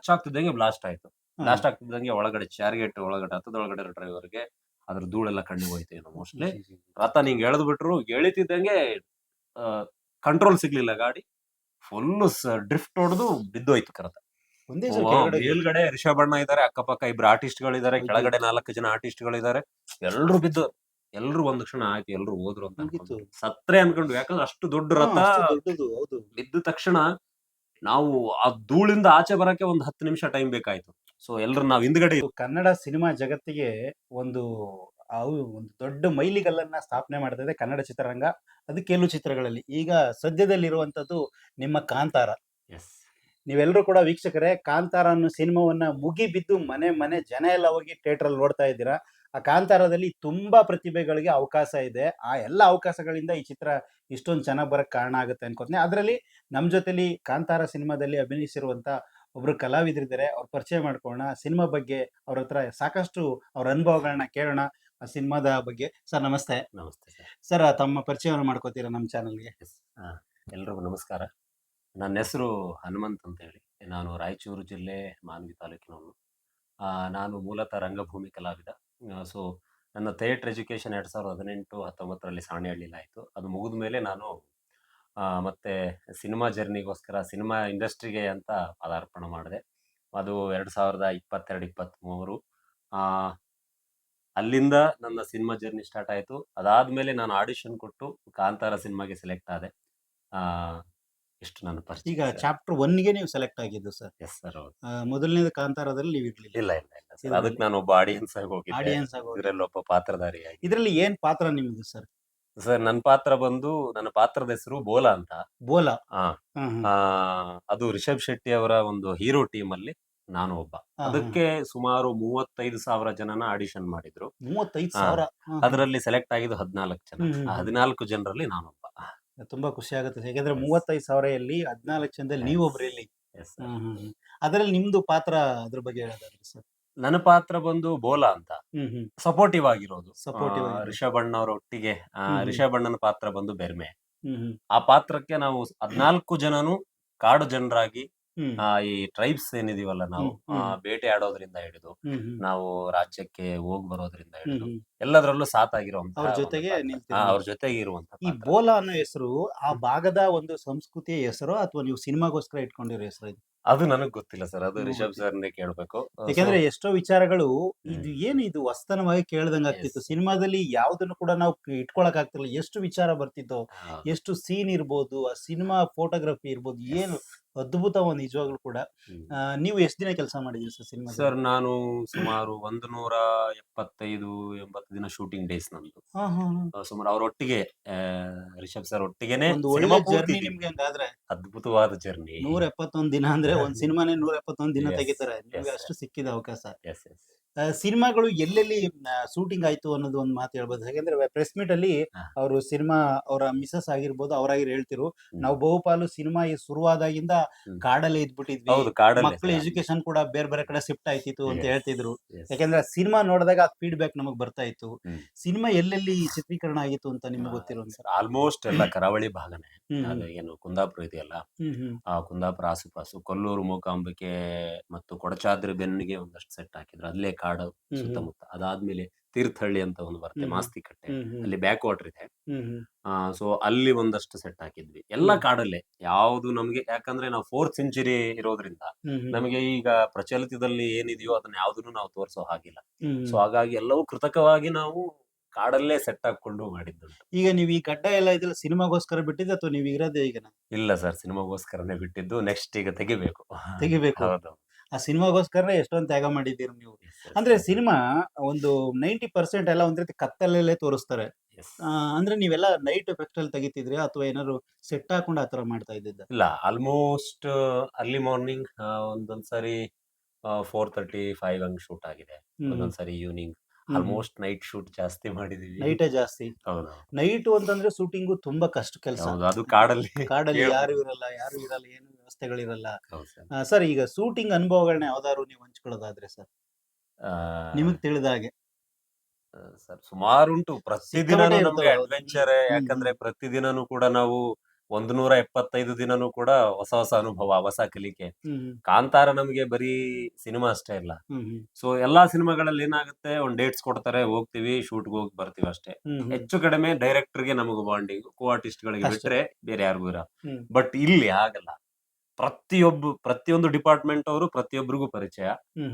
Touch ಆಗ್ತಿದ್ದಂಗೆ blast ಆಯ್ತು blast ಆಗ್ತಿದ್ದಂಗೆ ಒಳಗಡೆ ಚಾರ್ಗೆಟ್ ಒಳಗಡೆ ಹತ್ತದ ಒಳಗಡೆ ಡ್ರೈವರ್ಗೆ ಅದ್ರ ಧೂಳೆಲ್ಲ ಕಣ್ಣಿಗೆ ಹೋಯ್ತು ಏನೋ ಮೋಸ್ಟ್ಲಿ ರಥ ನಿಂಗೆ ಎಳೆದು ಬಿಟ್ರು ಎಳಿತಿದ್ದಂಗೆ ಕಂಟ್ರೋಲ್ ಸಿಗ್ಲಿಲ್ಲ ಗಾಡಿ. ಫುಲ್ ಡ್ರಿಫ್ಟ್ ಹೊಡೆದು ಬಿದ್ದೋಯ್ತು ಕರತ. ಮೇಲ್ಗಡೆ ರಿಷಬಣ್ಣ ಇದಾರೆ ಅಕ್ಕಪಕ್ಕ ಇಬ್ರು ಆರ್ಟಿಸ್ಟ್ ಗಳಿದ್ದಾರೆ. ಕೆಳಗಡೆ ನಾಲ್ಕು ಜನ ಆರ್ಟಿಸ್ಟ್ ಗಳಿದ್ದಾರೆ ಎಲ್ರು ಬಿದ್ದು ಎಲ್ರು ಒಂದ್ ಕ್ಷಣ ಆಯ್ತು ಎಲ್ರು ಹೋದ್ರು ಅಂತ. ಸತ್ರೆ ಅನ್ಕೊಂಡು ಯಾಕಂದ್ರೆ ಅಷ್ಟು ದೊಡ್ಡ ರಥ ಬಿದ್ದ ತಕ್ಷಣ ನಾವು ಆ ಧೂಳಿಂದ ಆಚೆ ಬರಕ್ಕೆ ಒಂದು ಹತ್ತು ನಿಮಿಷ ಟೈಮ್ ಬೇಕಾಯ್ತು. ಸೊ ಎಲ್ಲರೂ ನಾವು ಹಿಂದ್ಗಡೆ ಕನ್ನಡ ಸಿನಿಮಾ ಜಗತ್ತಿಗೆ ಒಂದು ಅವು ಒಂದು ದೊಡ್ಡ ಮೈಲಿಗಲ್ಲನ್ನ ಸ್ಥಾಪನೆ ಮಾಡ್ತಾ ಇದೆ ಕನ್ನಡ ಚಿತ್ರರಂಗ. ಅದು ಕೆಲವು ಚಿತ್ರಗಳಲ್ಲಿ. ಈಗ ಸದ್ಯದಲ್ಲಿರುವಂತದ್ದು ನಿಮ್ಮ ಕಾಂತಾರ. ನೀವೆಲ್ಲರೂ ಕೂಡ ವೀಕ್ಷಕರೇ ಕಾಂತಾರ ಅನ್ನೋ ಸಿನಿಮಾವನ್ನ ಮುಗಿ ಬಿದ್ದು ಮನೆ ಮನೆ ಜನ ಎಲ್ಲ ಹೋಗಿ ಥಿಯೇಟರ್ ಅಲ್ಲಿ ನೋಡ್ತಾ ಇದ್ದೀರಾ? ಆ ಕಾಂತಾರದಲ್ಲಿ ತುಂಬಾ ಪ್ರತಿಭೆಗಳಿಗೆ ಅವಕಾಶ ಇದೆ. ಆ ಎಲ್ಲ ಅವಕಾಶಗಳಿಂದ ಈ ಚಿತ್ರ ಇಷ್ಟೊಂದು ಚೆನ್ನಾಗಿ ಬರಕ್ಕೆ ಕಾರಣ ಆಗುತ್ತೆ ಅನ್ಕೋತೀನಿ ಅದರಲ್ಲಿ ನಮ್ಮ ಜೊತೆಲಿ ಕಾಂತಾರ ಸಿನಿಮಾದಲ್ಲಿ ಅಭಿನಯಿಸಿರುವಂತ ಒಬ್ರು ಕಲಾವಿದರಿದ್ದಾರೆ ಅವ್ರ ಪರಿಚಯ ಮಾಡ್ಕೊಳ್ಳೋಣ. ಸಿನಿಮಾ ಬಗ್ಗೆ ಅವ್ರ ಹತ್ರ ಸಾಕಷ್ಟು ಅವ್ರ ಅನುಭವಗಳನ್ನ ಕೇಳೋಣ ಆ ಸಿನಿಮಾದ ಬಗ್ಗೆ. ಸರ್ ನಮಸ್ತೆ. ನಮಸ್ತೆ ಸರ್. ಸರ್ ತಮ್ಮ ಪರಿಚಯವನ್ನು ಮಾಡ್ಕೋತೀರಾ ನಮ್ಮ ಚಾನಲ್ಗೆ? ಎಲ್ರಿಗೂ ನಮಸ್ಕಾರ. ನನ್ನ ಹೆಸರು ಹನುಮಂತ್ ಅಂತ ಹೇಳಿ ನಾನು ರಾಯಚೂರು ಜಿಲ್ಲೆ ಮಾನ್ವಿ ತಾಲೂಕಿನವನು. ನಾನು ಮೂಲತಃ ರಂಗಭೂಮಿ ಕಲಾವಿದ. ಸೊ ನನ್ನ ಥಿಯೇಟರ್ ಎಜುಕೇಷನ್ ಎರಡು ಸಾವಿರದ ಹದಿನೆಂಟು ಹತ್ತೊಂಬತ್ತರಲ್ಲಿ ಸಾಣೆಹಳ್ಳಿಲಿ ಆಯಿತು. ಅದು ಮುಗಿದ ಮೇಲೆ ನಾನು ಮತ್ತೆ ಸಿನಿಮಾ ಜರ್ನಿಗೋಸ್ಕರ ಸಿನಿಮಾ ಇಂಡಸ್ಟ್ರಿಗೆ ಅಂತ ಪದಾರ್ಪಣೆ ಮಾಡಿದೆ. ಅದು ಎರಡು ಸಾವಿರದ ಇಪ್ಪತ್ತೆರಡು ಇಪ್ಪತ್ತ್ಮೂರು. ಅಲ್ಲಿಂದ ನನ್ನ ಸಿನಿಮಾ ಜರ್ನಿ ಸ್ಟಾರ್ಟ್ ಆಯಿತು. ಅದಾದ್ಮೇಲೆ ನಾನು ಆಡಿಷನ್ ಕೊಟ್ಟು ಕಾಂತಾರ ಸಿನಿಮಾಗೆ ಸೆಲೆಕ್ಟ್ ಆದೆ. ಇಷ್ಟು ನನ್ನ ಪರಿಚಯ ಈಗ ಚಾಪ್ಟರ್ ಒನ್ಗೆ ನೀವು ಸೆಲೆಕ್ಟ್ ಆಗಿದ್ದು ಸರ್? ಎಸ್ ಸರ್ ಹೌದು. ಮೊದಲನೇದು ಕಾಂತಾರದಲ್ಲಿ ನೀವು ಇರ್ಲಿಲ್ಲ. ಇಲ್ಲ ಇಲ್ಲ ಇಲ್ಲ ಸರ್. ಅದಕ್ಕೆ ನಾನು ಒಬ್ಬ ಆಡಿಯನ್ಸ್ ಆಗಿ ಹೋಗಿ ಆಡಿಯನ್ಸ್ ಆಗಿ ಇದರಲ್ಲಿ ಒಬ್ಬ ಪಾತ್ರಧಾರಿಯಾಗಿ ಇದರಲ್ಲಿ ಏನು ಪಾತ್ರ ನಿಮ್ಮದು ಸರ್? ಸರ್ ನನ್ನ ಪಾತ್ರ ಬಂದು ನನ್ನ ಪಾತ್ರದ ಹೆಸರು ಬೋಲಾ ಅಂತ. ಬೋಲಾ? ಆ, ಹ್ಮ್ ಹ್ಮ್. ಆ, ಅದು ರಿಷಬ್ ಶೆಟ್ಟಿ ಅವರ ಒಂದು ಹೀರೋ ಟೀಮ್ ಅಲ್ಲಿ ನಾನು ಒಬ್ಬ. ಹಾ, ಅದಕ್ಕೆ ಸುಮಾರು ಮೂವತ್ತೈದು ಸಾವಿರ ಜನನ ಆಡಿಷನ್ ಮಾಡಿದ್ರು. ಮೂವತ್ತೈದು ಹಾ. ಸಾವಿರ? ಹ್ಮ್. ಅದರಲ್ಲಿ ಸೆಲೆಕ್ಟ್ ಆಗಿದ್ದು ಹದಿನಾಲ್ಕು ಜನ. ಹ್ಮ್, ಹ್ಮ್, ಆ ಹ್ಮ್. ಹದಿನಾಲ್ಕು ಜನರಲ್ಲಿ ನಾನೊಬ್ಬ ತುಂಬಾ ಖುಷಿ ಆಗುತ್ತೆ. ಯಾಕಂದ್ರೆ ಮೂವತ್ತೈದು ಸಾವಿರಲ್ಲಿ ಹದಿನಾಲ್ಕು ಜನದಲ್ಲಿ Yes, sir. ಅದರಲ್ಲಿ ನಿಮ್ದು ಪಾತ್ರ ಅದ್ರ ಬಗ್ಗೆ ಹೇಳೋದಾದ್ರೆ ಸರ್ ನನ್ನ ಪಾತ್ರ ಬಂದು ಬೋಲಾ ಅಂತ. ಸಪೋರ್ಟಿವ್ ಆಗಿರೋದು. ಸಪೋರ್ಟಿವ್. ರಿಷಬ್ ಅಣ್ಣವ್ರ ಒಟ್ಟಿಗೆ. ರಿಷಬ್ ಅಣ್ಣನ ಪಾತ್ರ ಬಂದು ಬೆರ್ಮೆ. ಆ ಪಾತ್ರಕ್ಕೆ ನಾವು ಹದ್ನಾಲ್ಕು ಜನನು ಕಾಡು ಜನರಾಗಿ ಹ್ಮ್. ಆ, ಈ ಟ್ರೈಬ್ಸ್ ಏನಿದೀವಲ್ಲ ನಾವು ಹ್ಮ್, ಹ್ಮ್. ಆ, ಬೇಟೆ ಆಡೋದ್ರಿಂದ ಹಿಡಿದು ಹ್ಮ್ ಹ್ಮ್. ನಾವು ರಾಜ್ಯಕ್ಕೆ ಹೋಗ್ ಬರೋದ್ರಿಂದ ಹ್ಮ್ ಹಿಡಿದು ಹ್ಮ್. ಎಲ್ಲದರಲ್ಲೂ ಸಾಥ್ ಆಗಿರುವಂತ ಅವ್ರ ಜೊತೆಗೆ? ಅವ್ರ ಜೊತೆಗೆ ಇರುವಂತ ಈ ಪಾತ್ರ. ಬೋಲಾ ಅನ್ನೋ ಹೆಸರು ಆ ಭಾಗದ ಒಂದು ಸಂಸ್ಕೃತಿಯ ಹೆಸರು ಅಥವಾ ನೀವು ಸಿನಿಮಾಗೋಸ್ಕರ ಇಟ್ಕೊಂಡಿರೋ ಹೆಸರು ಇದು? ಅದು ನನಗ್ ಗೊತ್ತಿಲ್ಲ ಸರ್. ಅದು ನಿಮ್ಗ್ ರಿಷಬ್ ಸರ್ ಸರ್ನೇ ಕೇಳ್ಬೇಕು. ಯಾಕಂದ್ರೆ ಎಷ್ಟೋ ವಿಚಾರಗಳು ಇದು. ಏನು ಇದು ವಸ್ತನವಾಗಿ ಕೇಳ್ದಂಗ ಆಗ್ತಿತ್ತು. ಸಿನಿಮಾದಲ್ಲಿ ಯಾವ್ದನ್ನು ಕೂಡ ನಾವು ಇಟ್ಕೊಳಕ್ ಆಗ್ತಿರ್ಲಿಲ್ಲ. ಎಷ್ಟು ವಿಚಾರ ಬರ್ತಿತ್ತು ಎಷ್ಟು ಸೀನ್ ಇರ್ಬೋದು ಆ ಸಿನಿಮಾ ಫೋಟೋಗ್ರಫಿ ಇರ್ಬೋದು ಏನು ಅದ್ಭುತ ಒಂದು ನಿಜವಾಗ್ಲೂ ಕೂಡ. ಆ, ನೀವು ಎಷ್ಟು ದಿನ ಕೆಲಸ ಮಾಡಿದ್ರಿ ಸರ್ ಸಿನಿಮಾ ಸರ್ ನಾನು ಸುಮಾರು ಒಂದು ನೂರ ಎಪ್ಪತ್ತೈದು ಎಂಬತ್ತು ದಿನ ಶೂಟಿಂಗ್ ಡೇಸ್ ನಮ್ದು. ಆ, ಸುಮಾರು ಅವ್ರೊಟ್ಟಿಗೆ ಆ, ರಿಷಬ್ ಸರ್ ಒಟ್ಟಿಗೆನೆ ಒಂದು ಪೂರ್ತಿ ಜರ್ನಿ. ನಿಮ್ಗೆ ಹಂಗಾದ್ರೆ. ಅದ್ಭುತವಾದ ಜರ್ನಿ. ನೂರ ಎಪ್ಪತ್ತೊಂದ್ ದಿನ ಅಂದ್ರೆ ಒಂದ್ ಸಿನಿಮಾನೇ ನೂರ ಎಪ್ಪತ್ತೊಂದ್ ದಿನ Yes, ತೆಗಿತಾರೆ. ನಿಮ್ಗೆ yes, ಅಷ್ಟು ಸಿಕ್ಕಿದ ಅವಕಾಶ. ಎಸ್ ಎಸ್ ಆ, ಸಿನಿಮಾಗಳು ಎಲ್ಲೆಲ್ಲಿ ಶೂಟಿಂಗ್ ಆಯ್ತು ಅನ್ನೋದು ಒಂದು ಮಾತು ಹೇಳ್ಬೋದು. ಯಾಕಂದ್ರೆ ಪ್ರೆಸ್ ಮೀಟ್ ಅಲ್ಲಿ. ಅವರು ಸಿನಿಮಾ ಅವರ ಮಿಸಸ್ ಆಗಿರ್ಬೋದು ಅವರಾಗಿರ್ ಹೇಳ್ತಿರು. ನಾವು ಬಹುಪಾಲು ಸಿನಿಮಾ ಶುರುವಾದಾಗಿಂದ ಕಾಡಲ್ಲಿ ಇದ್ಬಿಟ್ಟಿದ್ವಿ. ಮಕ್ಕಳ ಎಜುಕೇಶನ್ ಕೂಡ ಬೇರೆ ಬೇರೆ ಕಡೆ ಶಿಫ್ಟ್ ಆಯ್ತಿತ್ತು ಅಂತ ಹೇಳ್ತಿದ್ರು. ಯಾಕಂದ್ರೆ ಸಿನಿಮಾ ನೋಡಿದಾಗ ಫೀಡ್ಬ್ಯಾಕ್ ನಮಗ್ ಬರ್ತಾ ಇತ್ತು. ಸಿನಿಮಾ ಎಲ್ಲೆಲ್ಲಿ ಚಿತ್ರೀಕರಣ ಆಗಿತ್ತು ಅಂತ ನಿಮ್ಗೆ ಗೊತ್ತಿರೋ ಸರ್ ಆಲ್ಮೋಸ್ಟ್ ಎಲ್ಲ ಕರಾವಳಿ ಭಾಗನೇ. ಏನು ಕುಂದಾಪುರ ಇದೆಯಲ್ಲ? ಆ ಕುಂದಾಪುರ ಆಸುಪಾಸು ಕೊಲ್ಲೂರು ಮೂಕಾಂಬಿಕೆ ಮತ್ತು ಕೊಡಚಾದ್ರಿ ಬೆನ್ನಿಗೆ ಒಂದಷ್ಟು ಸೆಟ್ ಹಾಕಿದ್ರು. ಅಲ್ಲೇ ಕಾಡು. ಸುತ್ತಮುತ್ತ. ಅದಾದ್ಮೇಲೆ ತೀರ್ಥಹಳ್ಳಿ ಅಂತ ಒಂದು ಬರುತ್ತೆ. ಮಾಸ್ತಿ ಕಟ್ಟೆ. ಅಲ್ಲಿ ಬ್ಯಾಕ್ ವಾಟರ್ ಇದೆ. ಸೊ ಅಲ್ಲಿ ಒಂದಷ್ಟು ಸೆಟ್ ಹಾಕಿದ್ವಿ. ಎಲ್ಲ ಕಾಡಲ್ಲೇ. ಯಾವುದು ನಮ್ಗೆ ಯಾಕಂದ್ರೆ ನಾವು ಫೋರ್ತ್ ಸೆಂಚುರಿ ಇರೋದ್ರಿಂದ ನಮಗೆ ಈಗ ಪ್ರಚಲಿತದಲ್ಲಿ ಏನಿದೆಯೋ ಅದನ್ನ ಯಾವ್ದನ್ನು ನಾವು ತೋರಿಸೋ ಹಾಗಿಲ್ಲ. ಸೊ ಹಾಗಾಗಿ ಎಲ್ಲವೂ ಕೃತಕವಾಗಿ ನಾವು ಕಾಡಲ್ಲೇ ಸೆಟ್ ಹಾಕೊಂಡು ಮಾಡಿದ್ದು ಈಗ ನೀವು ಈ ಗಡ್ಡ ಎಲ್ಲ ಇದೆಲ್ಲ ಸಿನಿಮಾಗೋಸ್ಕರ ಬಿಟ್ಟಿದ್ದು ಅಥವಾ ನೀವು ಇರೋದೇ ಈಗ ಇಲ್ಲ ಸರ್ ಸಿನಿಮಾಗೋಸ್ಕರನೇ ಬಿಟ್ಟಿದ್ದು. ನೆಕ್ಸ್ಟ್ ಈಗ ತೆಗಿಬೇಕು. ತೆಗಿಬೇಕು. ಹೌದು. ಆ ಸಿನಿಮಾಗೋಸ್ಕರ ಎಷ್ಟೊಂದು ತ್ಯಾಗ ಮಾಡಿದ್ದೀರಿ ನೀವು. ಅಂದ್ರೆ ಸಿನಿಮಾ ಒಂದು ನೈಂಟಿ ಪರ್ಸೆಂಟ್ ಎಲ್ಲ ಒಂದ್ ರೀತಿ ಕತ್ತಲಲ್ಲೇ ತೋರಿಸ್ತಾರೆ. ಆ, ಅಂದ್ರೆ ನೀವೆಲ್ಲ ನೈಟ್ ಎಫೆಕ್ಟ್ ಅಲ್ಲಿ ತೆಗಿತಿದ್ರಿ ಅಥವಾ ಏನಾದ್ರು ಸೆಟ್ ಹಾಕೊಂಡು ಆತರ ಮಾಡ್ತಾ ಇದ್ದಿದ್ದ? ಇಲ್ಲ ಆಲ್ಮೋಸ್ಟ್ ಅರ್ಲಿ ಮಾರ್ನಿಂಗ್ ಒಂದೊಂದ್ಸರಿ ಫೋರ್ ತರ್ಟಿ ಫೈವ್ ಹಂಗ್ ಶೂಟ್ ಆಗಿದೆ. ಒಂದೊಂದ್ಸರಿ ಈವ್ನಿಂಗ್ ಆಲ್ಮೋಸ್ಟ್ ನೈಟ್ ಶೂಟ್ ಜಾಸ್ತಿ ಮಾಡಿದೀವಿ. ನೈಟೇ ಜಾಸ್ತಿ. ಹೌದು ನೈಟ್ ಅಂತಂದ್ರೆ ಶೂಟಿಂಗು ತುಂಬಾ ಕಷ್ಟ ಕೆಲಸ. ಹೌದು ಅದು ಕಾಡಲ್ಲಿ ಕಾಡಲ್ಲಿ ಯಾರು ಇರಲ್ಲ ಯಾರು ಇರಲ್ಲ ಏನು ವ್ಯವಸ್ಥೆಗಳಿರಲ್ಲ. ಸರ್. ಈಗ ಶೂಟಿಂಗ್ ಅನುಭವಗಳನ್ನ ಯಾವ್ದಾದ್ರು ನೀವು ಹಂಚ್ಕೊಳ್ಳೋದಾದ್ರೆ ಸರ್? ನಿಮಗೆ ತಿಳಿದ ಹಾಗೆ. ಸರ್ ಸುಮಾರುಂಟು. ಪ್ರತಿದಿನ ನಮ್ಗೆ ಅಡ್ವೆಂಚರ್. ಯಾಕಂದ್ರೆ ಪ್ರತಿದಿನನೂ ಕೂಡ ನಾವು ಒಂದು ನೂರ ಎಪ್ಪತ್ತೈದು ದಿನನೂ ಕೂಡ ಹೊಸ ಹೊಸ ಅನುಭವ ಹೊಸ ಕಲಿಕೆ. ಕಾಂತಾರ ನಮಗೆ ಬರೀ ಸಿನಿಮಾ ಅಷ್ಟೇ ಇಲ್ಲ ಸೊ ಎಲ್ಲಾ ಸಿನಿಮಾಗಳಲ್ಲಿ ಏನಾಗುತ್ತೆ ಒಂದ್ ಡೇಟ್ಸ್ ಕೊಡ್ತಾರೆ ಹೋಗ್ತೀವಿ ಶೂಟ್ಗೆ ಹೋಗಿ ಬರ್ತೀವಿ ಅಷ್ಟೇ. ಹೆಚ್ಚು ಕಡಿಮೆ ಡೈರೆಕ್ಟರ್ಗೆ ನಮಗೆ ಬಾಂಡಿಂಗ್ ಕೋ ಆರ್ಟಿಸ್ಟ್ ಗಳಿಗೆ ಬಿಟ್ರೆ ಬೇರೆ ಯಾರಿಗೂ ಇರ ಬಟ್ ಇಲ್ಲಿ ಆಗಲ್ಲ ಪ್ರತಿಯೊಬ್ಬ ಪ್ರತಿಯೊಂದು ಡಿಪಾರ್ಟ್ಮೆಂಟ್ ಅವರು ಪ್ರತಿಯೊಬ್ಬರಿಗೂ ಪರಿಚಯ.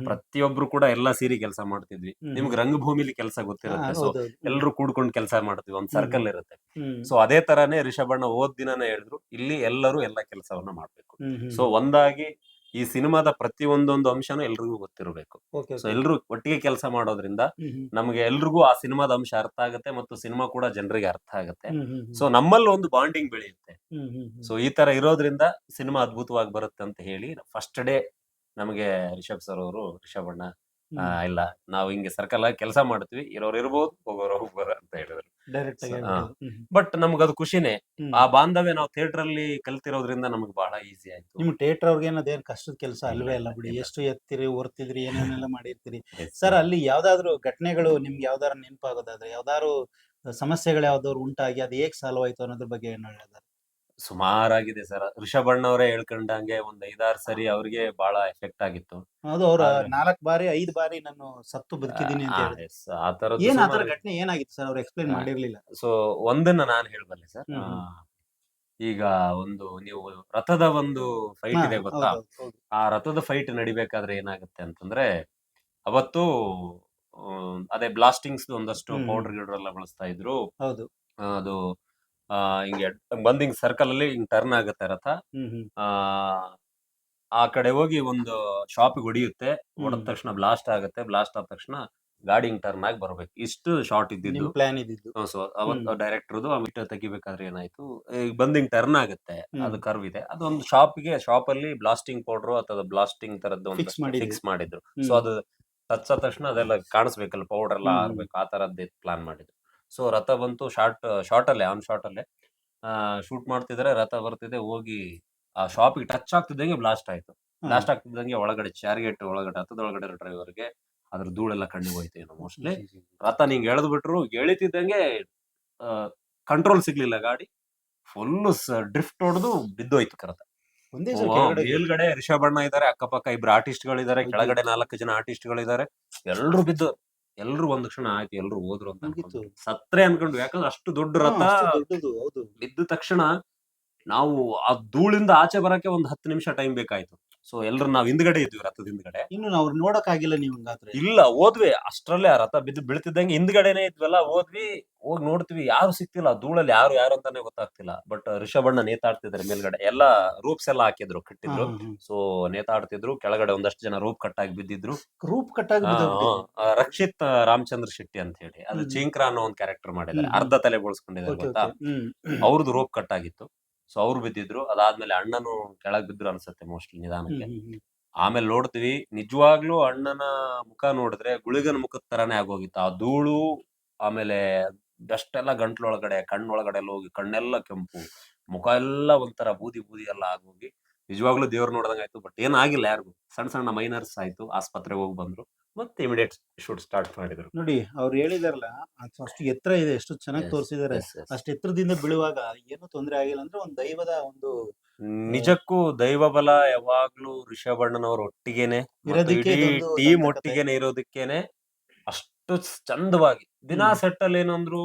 ಪ್ರತಿಯೊಬ್ರು ಕೂಡ ಎಲ್ಲಾ ಸೇರಿ ಕೆಲಸ ಮಾಡ್ತಿದ್ವಿ. ನಿಮ್ಗೆ ರಂಗಭೂಮಿಲಿ ಕೆಲಸ ಗೊತ್ತಿರುತ್ತೆ ಸೊ. ಎಲ್ಲರೂ ಕೂಡ್ಕೊಂಡು ಕೆಲಸ ಮಾಡ್ತೀವಿ ಒಂದ್ ಸರ್ಕಲ್ ಇರುತ್ತೆ. ಸೊ ಅದೇ ತರಾನೇ ರಿಷಭಣ್ಣ ಓದ್ ದಿನನೇ ಹೇಳಿದ್ರು ಇಲ್ಲಿ ಎಲ್ಲರೂ ಎಲ್ಲ ಕೆಲಸವನ್ನ ಮಾಡ್ಬೇಕು. ಸೊ ಒಂದಾಗಿ ಈ ಸಿನಿಮಾದ ಪ್ರತಿ ಒಂದೊಂದು ಅಂಶನೂ ಎಲ್ರಿಗೂ ಗೊತ್ತಿರಬೇಕು ಸೊ. ಎಲ್ರು ಒಟ್ಟಿಗೆ ಕೆಲಸ ಮಾಡೋದ್ರಿಂದ. ನಮಗೆ ಎಲ್ರಿಗೂ ಆ ಸಿನಿಮಾದ ಅಂಶ ಅರ್ಥ ಆಗುತ್ತೆ ಮತ್ತು ಸಿನಿಮಾ ಕೂಡ ಜನರಿಗೆ ಅರ್ಥ ಆಗುತ್ತೆ. ಸೊ ನಮ್ಮಲ್ಲಿ ಒಂದು ಬಾಂಡಿಂಗ್ ಬೆಳೆಯುತ್ತೆ. ಸೊ ಈ ತರ ಇರೋದ್ರಿಂದ ಸಿನಿಮಾ ಅದ್ಭುತವಾಗಿ ಬರುತ್ತೆ ಅಂತ ಹೇಳಿ ಫಸ್ಟ್ ಡೇ ನಮಗೆ ರಿಷಬ್ ಸರ್ ಅವರು ರಿಷಬ್ ಆ, ಇಲ್ಲ ನಾವು ಹಿಂಗೆ ಸರ್ಕಲ್ ಆಗಿ ಕೆಲಸ ಮಾಡ್ತೀವಿ ಇರೋರು ಇರ್ಬೋದು ಹೋಗೋರು ಹೋಗ್ಬೋದು ಅಂತ ಹೇಳಿದ್ರು ಡೈರೆಕ್ಟ್ ಆಗಿ ಬಟ್. ಬಟ್ ನಮ್ಗದು ಖುಷಿನೇ. ಆ ಬಾಂಧವ್ಯ ನಾವು ಥಿಯೇಟರ್ ಅಲ್ಲಿ ಕಲ್ತಿರೋದ್ರಿಂದ ನಮ್ಗೆ ಬಹಳ ಈಸಿ ಆಯ್ತು. ನಿಮ್ ಥಿಯೇಟರ್ ಅವ್ರಿಗೆ ಅದೇನ್ ಕಷ್ಟದ ಕೆಲಸ ಅಲ್ವೇ ಅಲ್ಲ ಬಿಡಿ. ಎಷ್ಟು ಎತ್ತಿರಿ ಓರ್ತಿದ್ರಿ ಏನೇನೆಲ್ಲ ಮಾಡಿರ್ತೀರಿ. ಸರ್ ಅಲ್ಲಿ ಯಾವ್ದಾದ್ರು ಘಟನೆಗಳು ನಿಮ್ಗೆ ಯಾವ್ದಾರು ನೆನಪಾಗೋದಾದ್ರೆ ಯಾವ್ದಾದ್ರು ಸಮಸ್ಯೆಗಳು ಯಾವ್ದಾದ್ರು ಉಂಟಾಗಿ ಅದು ಹೇಗೆ ಸಾಲ್ವ್ ಆಯ್ತು ಅನ್ನೋದ್ರ ಬಗ್ಗೆ ಏನ್ ಹೇಳೋದಾದ್ರೆ? ಸುಮಾರಾಗಿದೆ ಸರ್ ರಿಷಬಣ್ಣ ಅವರೇ ಹೇಳ್ಕೊಂಡಂಗೆ ಒಂದ್ ಐದಾರು ಸರಿ ಅವ್ರಿಗೆ ಬಹಳ ಎಫೆಕ್ಟ್ ಆಗಿತ್ತು ಅದು ಅವ್ರ ನಾಲ್ಕು ನಾಲ್ಕ್ ಬಾರಿ ಐದು ಬಾರಿ ನಾನು ಸತ್ತು ಬದುಕಿದ್ದೀನಿ ಅಂತ ಆ, ಹೇಳಿದ್ರು yes, ಆ ಏನ್ ಆತರ ಘಟನೆ ಏನಾಗಿತ್ತು ಸರ್ ಅವ್ರು ಎಕ್ಸ್ಪ್ಲೈನ್. ಮಾಡಿರ್ಲಿಲ್ಲ ಸೊ ಒಂದನ್ನ ನಾನು ಹೇಳ್ಬಲ್ಲೆ ಸರ್ ಹ್ಮ್. ಈಗ ಒಂದು ನೀವು ರಥದ ಒಂದು ಫೈಟ್ ಇದೆ ಗೊತ್ತಾ ಹೌದು, ಹೌದು. ಆ ರಥದ ಫೈಟ್ ನಡಿಬೇಕಾದ್ರೆ ಏನಾಗುತ್ತೆ ಅಂತಂದ್ರೆ ಅವತ್ತು ಅದೇ ಬ್ಲಾಸ್ಟಿಂಗ್ಸ್ ಒಂದಷ್ಟು ಹ್ಮ್. ಪೌಡರ್ ಗಿಡರ್ ಎಲ್ಲ ಬಳಸ್ತಾ ಇದ್ರು ಹೌದು ಆ, ಅದು ಆ, ಹಿಂಗೆ ಬಂದ್ ಹಿಂಗ್ ಸರ್ಕಲ್ ಅಲ್ಲಿ ಹಿಂಗ್ ಟರ್ನ್ ಆಗುತ್ತೆ ರಥ. ಹ್ಮ್ ಹ್ಮ್. ಆ ಆ ಕಡೆ ಹೋಗಿ ಒಂದು ಶಾಪ್ ಹೊಡಿಯುತ್ತೆ. ಹೊಡೆದ. ತಕ್ಷಣ ಬ್ಲಾಸ್ಟ್ ಆಗುತ್ತೆ. ಬ್ಲಾಸ್ಟ್ ಆದ ತಕ್ಷಣ ಗಾಡಿ ಹಿಂಗ್ ಟರ್ನ್ ಆಗಿ ಬರ್ಬೇಕು. ಇಷ್ಟು ಶಾರ್ಟ್ ಇದ್ದಿದ್ದು. ಪ್ಲಾನ್ ಇದ್ದಿದ್ದು. ಸೊ ಅವತ್ತು ಹ್ಮ್. ಡೈರೆಕ್ಟರ್ದು ಆ ಮೀಟರ್ ತೆಗಿಬೇಕಾದ್ರೆ ಏನಾಯ್ತು? ಈಗ ಬಂದ್ ಹಿಂಗ್ ಟರ್ನ್ ಆಗುತ್ತೆ. ಹ್ಮ್. ಅದು ಕರ್ವ್ ಇದೆ. ಅದೊಂದು ಶಾಪ್ಗೆ ಶಾಪ್ ಅಲ್ಲಿ ಬ್ಲಾಸ್ಟಿಂಗ್ ಪೌಡರ್ ಅಥವಾ ಬ್ಲಾಸ್ಟಿಂಗ್ ತರದ್ದು ಒಂದು Fix ಮಾಡಿದ್ರು. ಫಿಕ್ಸ್ ಮಾಡಿದ್ರು. ಹ್ಮ್. ಸೊ ಅದು ತಚ್ಚ ತಕ್ಷಣ ಅದೆಲ್ಲ ಕಾಣಿಸ್ಬೇಕಲ್ಲ ಪೌಡರ್ ಎಲ್ಲ ಹ್ಮ್. ಆರ್ಬೇಕು. ಆ ತರದ್ದು ಪ್ಲಾನ್ ಮಾಡಿದ್ರು ಸೊ ರಥ ಬಂತು ಶಾರ್ಟ್ ಶಾರ್ಟ್ ಅಲ್ಲೇ ಆನ್ ಶಾರ್ಟ್ ಅಲ್ಲೇ ಶೂಟ್ ಮಾಡ್ತಿದ್ರೆ ರಥ ಬರ್ತಿದೆ ಹೋಗಿ ಆ ಶಾಪಿಗೆ ಟಚ್ ಆಗ್ತಿದ್ದಂಗೆ ಬ್ಲಾಸ್ಟ್ ಆಯ್ತು. ಬ್ಲಾಸ್ಟ್ ಆಗ್ತಿದ್ದಂಗೆ ಒಳಗಡೆ ಚಾರ್ಗೆಟ್ ಒಳಗಡೆ ಹತ್ತದ ಒಳಗಡೆ ಡ್ರೈವರ್ಗೆ ಅದ್ರ ಧೂಳೆಲ್ಲ ಕಣ್ಣಿಗೆ ಹೋಯ್ತು ಏನೋ ಮೋಸ್ಟ್ಲಿ ರಥ ನಿಂಗೆ ಎಳೆದು ಬಿಟ್ರು ಎಳಿತಿದ್ದಂಗೆ ಕಂಟ್ರೋಲ್ ಸಿಗ್ಲಿಲ್ಲ ಗಾಡಿ. ಫುಲ್ ಡ್ರಿಫ್ಟ್ ಹೊಡೆದು ಬಿದ್ದೋಯ್ತು ಕರತ ಮೇಲ್ಗಡೆ ರಿಷಬಣ್ಣ ಇದಾರೆ ಅಕ್ಕಪಕ್ಕ ಇಬ್ರು ಆರ್ಟಿಸ್ಟ್ ಗಳಿದ್ದಾರೆ. ಕೆಳಗಡೆ ನಾಲ್ಕು ಜನ ಆರ್ಟಿಸ್ಟ್ ಗಳಿದ್ದಾರೆ ಎಲ್ರು ಬಿದ್ದು ಎಲ್ರು ಒಂದ್ ಕ್ಷಣ ಆಯ್ತು ಎಲ್ರು ಹೋದ್ರು ಅಂತ ಮುಗೀತು. ಅನ್ಕೊಂಡ್ವಿ. ಸತ್ರೆ ಅನ್ಕೊಂಡು ಯಾಕಂದ್ರೆ ಅಷ್ಟು ದೊಡ್ಡ ಹಾ, ರಥ ಅಷ್ಟು ದೊಡ್ಡದು ಹೌದು ಬಿದ್ದ ತಕ್ಷಣ ನಾವು ಆ ಧೂಳಿಂದ ಆಚೆ ಬರಕ್ಕೆ ಒಂದ್ ಹತ್ತು ನಿಮಿಷ ಟೈಮ್ ಬೇಕಾಯ್ತು ಸೊ ಎಲ್ಲರೂ ನಾವು ಹಿಂದ್ಗಡೆ ಇದ್ವಿ ರಥದ ಹಿಂದ್ಗಡೆ. ಇನ್ನು ನಾವು ನೋಡಕ್ ಆಗಿಲ್ಲ ನೀವು ಹಂಗಾದ್ರೆ. ಇಲ್ಲ ಹೋದ್ವಿ. ಅಷ್ಟ್ರಲ್ಲೇ ಆ ರಥ ಬಿದ್ದು ಬೀಳ್ತಿದ್ದಂಗೆ ಹಿಂದ್ಗಡೆನೆ ಇದ್ವಲ್ಲ ಹೋದ್ವಿ ಹೋಗಿ ನೋಡ್ತೀವಿ. ಯಾರು ಸಿಕ್ತಿಲ್ಲ ಧೂಳಲ್ಲಿ ಯಾರು ಯಾರು ಅಂತಾನೆ ಗೊತ್ತಾಗ್ತಿಲ್ಲ. ಬಟ್ ಋಷಭಣ್ಣ ನೇತಾಡ್ತಿದ್ದಾರೆ ಮೇಲ್ಗಡೆ. ಎಲ್ಲ ರೂಪ್ಸ್ ಎಲ್ಲ ಹಾಕಿದ್ರು ಕಟ್ಟಿದ್ರು. ಸೊ ನೇತಾಡ್ತಿದ್ರು. ಕೆಳಗಡೆ ಒಂದಷ್ಟು ಜನ ರೂಪ್ ಕಟ್ಟಾಗಿ ಬಿದ್ದಿದ್ರು. ರೂಪ್ ಕಟ್ಟಾಗಿ ಆ. ರಕ್ಷಿತ್ ರಾಮಚಂದ್ರ ಶೆಟ್ಟಿ ಅಂತ ಹೇಳಿ. ಅದು ಚಿಂಕ್ರ ಅನ್ನೋ ಒಂದು ಕ್ಯಾರೆಕ್ಟರ್ ಮಾಡಿದ್ದಾರೆ. ಅರ್ಧ ತಲೆ ಬೋಳ್ಸ್ಕೊಂಡಿದ್ದಾರೆ ಗೊತ್ತಾ. ಅವ್ರದ್ದು ರೋಪ್ ಕಟ್ ಆಗಿತ್ತು ಸೊ ಅವ್ರು ಬಿದ್ದಿದ್ರು. ಅದಾದ್ಮೇಲೆ ಅಣ್ಣನು ಕೆಳಗ್ ಬಿದ್ರು ಅನ್ಸುತ್ತೆ ಮೋಸ್ಟ್ಲಿ ನಿಧಾನಕ್ಕೆ. ಆಮೇಲೆ ನೋಡ್ತೀವಿ ನಿಜವಾಗ್ಲೂ ಅಣ್ಣನ ಮುಖ ನೋಡಿದ್ರೆ ಗುಳಿಗನ ಮುಖದ ತರಾನೇ ಆಗೋಗಿತ್ತು. ಆ ಧೂಳು ಆಮೇಲೆ ಡಸ್ಟ್ ಎಲ್ಲ ಗಂಟ್ಲೊಳಗಡೆ ಕಣ್ಣೊಳಗಡೆ ಎಲ್ಲ ಹೋಗಿ ಕಣ್ಣೆಲ್ಲ ಕೆಂಪು ಮುಖ ಎಲ್ಲ ಒಂಥರ ಬೂದಿ ಬೂದಿ ಎಲ್ಲ ಆಗೋಗಿ ನಿಜವಾಗ್ಲೂ ದೇವ್ರು ನೋಡ್ದಂಗ್ ಆಯ್ತು ಬಟ್ ಏನಾಗಿಲ್ಲ ಯಾರಿಗೂ. ಸಣ್ಣ ಸಣ್ಣ ಮೈನರ್ಸ್ ಆಯ್ತು ಆಸ್ಪತ್ರೆಗೆ ಹೋಗಿ ಬಂದ್ರು. ಮತ್ತೆ ಇಮಿಡಿಯೇಟ್ ಶೂಟ್ ಸ್ಟಾರ್ಟ್ ಮಾಡಿದ್ರು ನೋಡಿ ಅವ್ರು ಹೇಳಿದಾರಲ್ಲ ಅದು ಅಷ್ಟು ಎತ್ತರ ಇದೆ ಎಷ್ಟು ಚೆನ್ನಾಗಿ ತೋರ್ಸಿದಾರೆ ತೋರಿಸಿದಾರೆ yes, yes. ಅಷ್ಟು ಎತ್ತರದಿಂದ ಬೀಳುವಾಗ ಏನು ತೊಂದರೆ ಆಗಿಲ್ಲ ಅಂದ್ರೆ ಒಂದು ದೈವದ ಒಂದು ನಿಜಕ್ಕೂ ದೈವ ಬಲ ಯಾವಾಗ್ಲೂ ಋಷಭಣ್ಣನವ್ರ ಒಟ್ಟಿಗೆನೆ ಮತ್ತು ಇರೋದಕ್ಕೆ ಇಡೀ ಇದೊಂದು ಟೀಮ್. ಒಟ್ಟಿಗೆನೆ ಇರೋದಕ್ಕೇನೆ ಅಷ್ಟು ಚಂದವಾಗಿ ದಿನಾ ಹ್ಮ್. ಸೆಟ್ ಅಲ್ಲಿ ಏನಂದ್ರು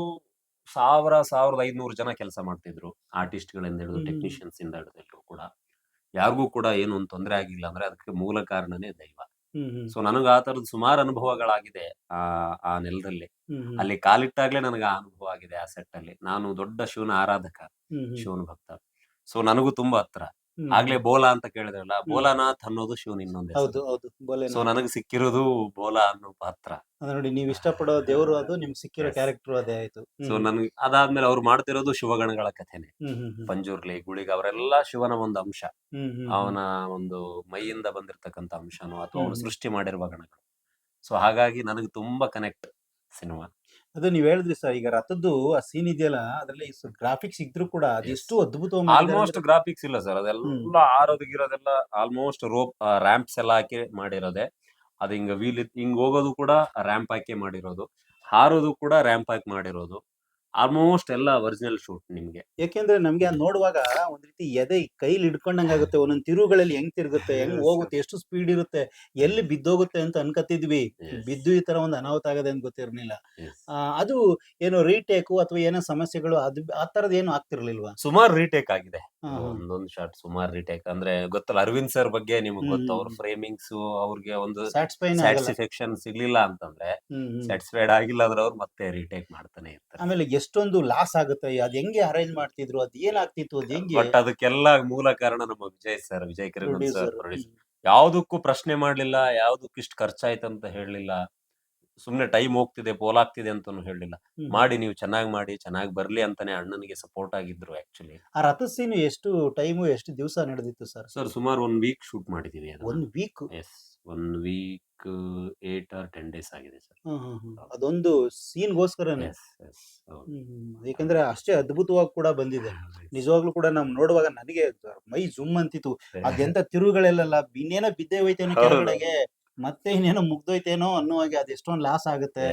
ಸಾವಿರ ಸಾವಿರದ ಐದ್ನೂರು ಜನ ಕೆಲಸ ಮಾಡ್ತಿದ್ರು ಆರ್ಟಿಸ್ಟ್ ಗಳಿಂದ ಹಿಡಿದು ಹ್ಮ್. ಟೆಕ್ನಿಷಿಯನ್ಸ್ ಇಂದ ಹಿಡಿದು ಎಲ್ರು ಕೂಡ ಯಾರಿಗೂ ಕೂಡ ಏನು ಒಂದು ತೊಂದರೆ ಆಗಿಲ್ಲ ಅಂದ್ರೆ ಅದಕ್ಕೆ ಮೂಲ ಕಾರಣನೇ ದೈವ ಸೊ ನನಗ ಆ ತರದ ಸುಮಾರು ಅನುಭವಗಳಾಗಿದೆ ಆ ಆ ನೆಲದಲ್ಲಿ. ಅಲ್ಲಿ ಕಾಲಿಟ್ಟಾಗ್ಲೇ ನನಗೆ ಆ ಅನುಭವ ಆಗಿದೆ ಆ ಸೆಟ್ ಅಲ್ಲಿ ನಾನು ದೊಡ್ಡ ಶಿವನ ಆರಾಧಕ ಶಿವನ ಭಕ್ತ. ಸೊ ನನಗೂ ತುಂಬಾ ಹತ್ರ. ಆಗ್ಲೇ ಬೋಲಾ ಅಂತ ಕೇಳಿದ್ರಲ್ಲ ಬೋಲಾನಾಥ್ ಅನ್ನೋದು ಶಿವನ್ ಇನ್ನೊಂದು ಹೌದು ಹೌದು ಬೋಲೆ ಸೊ ನನಗೆ ಸಿಕ್ಕಿರೋದು ಬೋಲಾ ಅನ್ನೋ ಪಾತ್ರ. ನೋಡಿ ನೀವು ಇಷ್ಟಪಡೋ ದೇವರು ಅದು ನಿಮ್ಗೆ ಸಿಕ್ಕಿರೋ. ಕ್ಯಾರೆಕ್ಟರ್ ಅದೇ ಆಯ್ತು. ಸೊ ನನ್ಗೆ ಅದಾದ್ಮೇಲೆ ಅವ್ರು ಮಾಡ್ತಿರೋದು ಶಿವಗಣಗಳ ಕಥೆನೆ. ಹ್ಮ್ ಹ್ಮ್ ಹ್ಮ್. ಪಂಜುರ್ಲಿ ಗುಳಿಗ ಅವರೆಲ್ಲ ಶಿವನ ಒಂದು ಅಂಶ. ಅವನ ಒಂದು ಮೈಯಿಂದ ಬಂದಿರತಕ್ಕಂತ ಅಂಶನೋ ಅಥವಾ ಅವನು ಸೃಷ್ಟಿ ಮಾಡಿರುವ ಗಣಗಳು. ಸೊ ಹಾಗಾಗಿ ನನಗೆ ತುಂಬಾ ಕನೆಕ್ಟ್ ಸಿನಿಮಾ. ಅದು ನೀವ್ ಹೇಳಿದ್ರಿ ಸರ್ ಈಗ ರಥದ್ದು ಆ ಸೀನ್ ಇದೆಯಲ್ಲ ಅದ್ರಲ್ಲಿ ಗ್ರಾಫಿಕ್ಸ್ ಇದ್ರು ಕೂಡ ಅದೆಷ್ಟು ಅದ್ಭುತವಾಗಿ ಆಲ್ಮೋಸ್ಟ್ ಗ್ರಾಫಿಕ್ಸ್ ಇಲ್ಲ ಸರ್ ಅದೆಲ್ಲ ಆರೋದಗಿರೋದೆಲ್ಲ ಆಲ್ಮೋಸ್ಟ್ ರೋಪ್ ರ್ಯಾಂಪ್ಸ್ ಎಲ್ಲ ಹಾಕಿ ಮಾಡಿರೋದೆ. ಅದು ಹಿಂಗ ವೀಲ್ ಹಿಂಗ್ ಹೋಗೋದು ಕೂಡ ರ್ಯಾಂಪ್ ಹಾಕಿ ಮಾಡಿರೋದು. ಹಾರೋದು ಕೂಡ ರ್ಯಾಂಪ್ ಹಾಕಿ ಮಾಡಿರೋದು. ಆಲ್ಮೋಸ್ಟ್ ಎಲ್ಲ ಒರಿಜಿನಲ್ ಶೂಟ್ ನಿಮ್ಗೆ. ಯಾಕೆಂದ್ರೆ ನಮ್ಗೆ ಅದ್ ನೋಡುವಾಗ ಒಂದ್ ರೀತಿ ಎದೆ ಕೈಲಿ ಹಿಡ್ಕೊಂಡಂಗಾಗುತ್ತೆ ಒಂದೊಂದ್ ತಿರುಗಳಲ್ಲಿ ಹೆಂಗ್ ತಿರುಗುತ್ತೆ ಹೆಂಗ್ ಹೋಗುತ್ತೆ ಎಷ್ಟು ಸ್ಪೀಡ್ ಇರುತ್ತೆ ಎಲ್ಲಿ ಬಿದ್ದೋಗುತ್ತೆ ಅಂತ ಅನ್ಕತಿದ್ವಿ ಬಿದ್ದು ಈ ತರ ಒಂದು ಅನಾಹುತ ಆಗದೆ ಅಂತ ಗೊತ್ತಿರ್ಲಿಲ್ಲ. ಆ, ಅದು ಏನು ರೀಟೇಕು ಅಥವಾ ಏನೋ ಸಮಸ್ಯೆಗಳು ಅದು ಆ ತರದ್ ಏನು ಆಗ್ತಿರ್ಲಿಲ್ವಾ? ಸುಮಾರು ರೀಟೇಕ್ ಆಗಿದೆ. ಹಾ, ಹಾ. ಒಂದೊಂದು ಶಾಟ್ ಸುಮಾರು ರಿಟೇಕ್ ಅಂದ್ರೆ ಗೊತ್ತಲ್ಲ ಅರವಿಂದ್ ಸರ್ ಬಗ್ಗೆ ನಿಮ್ಗೆ ಹ್ಮ್, ಗೊತ್ತು ಅವ್ರ ಹ್ಮ್. ಫ್ರೇಮಿಂಗ್ಸ್ ಅವ್ರಿಗೆ ಒಂದು ಸ್ಯಾಟಿಸ್ಫೈನ್ ಆಗಲ್ಲ. ಸ್ಯಾಟಿಸ್ಫ್ಯಾಕ್ಷನ್ ಸಿಗ್ಲಿಲ್ಲ ಅಂತಂದ್ರೆ ಹ್ಮ್, ಹ್ಮ್. ಸ್ಯಾಟಿಸ್ಫೈಡ್ ಆಗಿಲ್ಲ ಅಂದ್ರೆ ಅವ್ರು ಮತ್ತೆ ರೀಟೇಕ್ ಮಾಡ್ತಾನೆ ಇರ್ತಾರೆ. ಆಮೇಲೆ ಎಷ್ಟೊಂದು ಲಾಸ್ ಆಗುತ್ತೆ ಅದ್ ಹೆಂಗೆ ಅರೇಂಜ್ ಮಾಡ್ತಿದ್ರು ಅದ್ ಏನಾಗ್ತಿತ್ತು ಅದ್ ಹೆಂಗೆ? ಬಟ್ ಅದಕ್ಕೆಲ್ಲ ಮೂಲ ಕಾರಣ ನಮ್ಮ Vijay sir Vijay Kiran sir producer ಯಾವ್ದಕ್ಕೂ ಪ್ರಶ್ನೆ ಮಾಡ್ಲಿಲ್ಲ ಯಾವ್ದಕ್ಕೂ ಇಷ್ಟು ಖರ್ಚಾಯ್ತು ಅಂತ ಹೇಳಲಿಲ್ಲ. ಸುಮ್ನೆ ಟೈಮ್ ಹೋಗ್ತಿದೆ ಪೋಲಾಗ್ತಿದೆ ಅಂತಾನು ಹೇಳಲಿಲ್ಲ. ಹ್ಮ್. ಮಾಡಿ ನೀವು ಚೆನ್ನಾಗಿ ಮಾಡಿ ಚೆನ್ನಾಗಿ ಬರ್ಲಿ ಅಂತಾನೆ ಅಣ್ಣನಿಗೆ ಸಪೋರ್ಟ್ ಆಗಿದ್ರು ಆಕ್ಚುಲಿ ಆ ರಥ ಸೀನು ಎಷ್ಟು ಟೈಮು ಎಷ್ಟು ದಿವಸ ನಡೆದಿತ್ತು ಸರ್? ಸರ್ ಸುಮಾರು ಒಂದ್ ವೀಕ್ ಶೂಟ್ ಮಾಡಿದೀವಿ ಒಂದ್ week yes one week eight or ten days ಆಗಿದೆ ಸರ್. ಅದೊಂದು ಸೀನ್ಗೋಸ್ಕರನೇ? ಎಸ್ ಎಸ್ ಯಾಕಂದ್ರೆ ಅಷ್ಟೇ ಅದ್ಭುತವಾಗಿ ಕೂಡ ಬಂದಿದೆ. ನಿಜವಾಗ್ಲೂ ಕೂಡ ನಾವು ನೋಡುವಾಗ ನನಗೆ ಮೈ ಜುಮ್ ಅಂತಿತ್ತು. ಅದೆಂತ ತಿರುಗಳೆಲ್ಲ ಇನ್ನೇನೋ ಬಿದ್ದೇ ಹೋಯ್ತೇನೋ. ಕೆಳಗಡೆಗೆ. ಮತ್ತೆ ಇನ್ನೇನೋ ಮುಗ್ದೋಯ್ತೇನೋ ಅನ್ನುವಾಗೆ ಅದು ಎಷ್ಟೊಂದು ಲಾಸ್ ಆಗುತ್ತೆ